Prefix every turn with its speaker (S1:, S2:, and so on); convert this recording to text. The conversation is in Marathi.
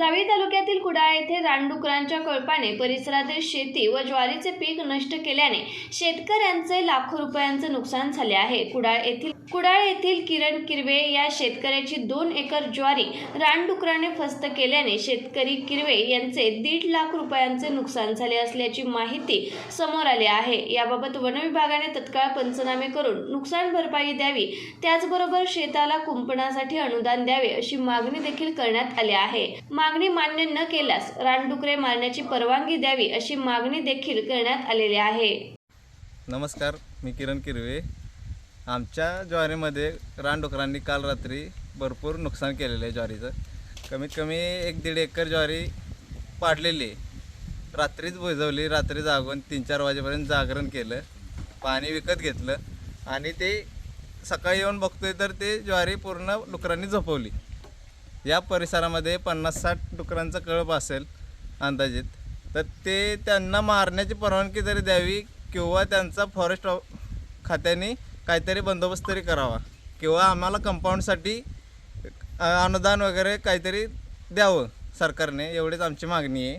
S1: जावळी तालुक्यातील कुडाळ येथे रानडुकरांच्या कळपाने परिसरातील शेती व ज्वारीचे पीक नष्ट केल्याने शेतकऱ्यांचे लाखो रुपयांचे नुकसान झाले आहे. कुडाळ येथील कुडाळ येथील किरण किरवे या शेतकऱ्याची दोन एकर ज्वारी रानडुकराने फस्त केल्याने शेतकरी किरवे यांचे दीड लाख रुपयांचे नुकसान झाले असल्याची माहिती समोर आली आहे. याबाबत वनविभागाने तत्काळ पंचनामे करून नुकसान भरपाई द्यावी त्याचबरोबर शेताला कुंपणासाठी अनुदान द्यावे अशी मागणी देखील करण्यात आली आहे. मागणी मान्य न केल्यास रानडुकरे मारण्याची परवानगी द्यावी अशी मागणी देखील करण्यात आलेली आहे.
S2: नमस्कार मी किरण किरवे. आमच्या ज्वारीमध्ये रानडुकरांनी काल रात्री भरपूर नुकसान केलेलं आहे ज्वारीचं. कमीत कमी एक दीड एकर ज्वारी पाडलेली. रात्रीच भुजवली रात्री जागून तीन चार वाजेपर्यंत जागरण केलं पाणी विकत घेतलं आणि ते सकाळी येऊन बघतोय तर ते ज्वारी पूर्ण डुकरांनी झोपवली. या परिसरामध्ये पन्नास साठ डुकरांचा कळप असेल अंदाजित तर ते त्यांना मारण्याची परवानगी तरी द्यावी किंवा त्यांचा फॉरेस्ट खात्याने काहीतरी बंदोबस्त तरी करावा किंवा आम्हाला कंपाऊंडसाठी अनुदान वगैरे काहीतरी द्यावं सरकारने एवढीच आमची मागणी आहे.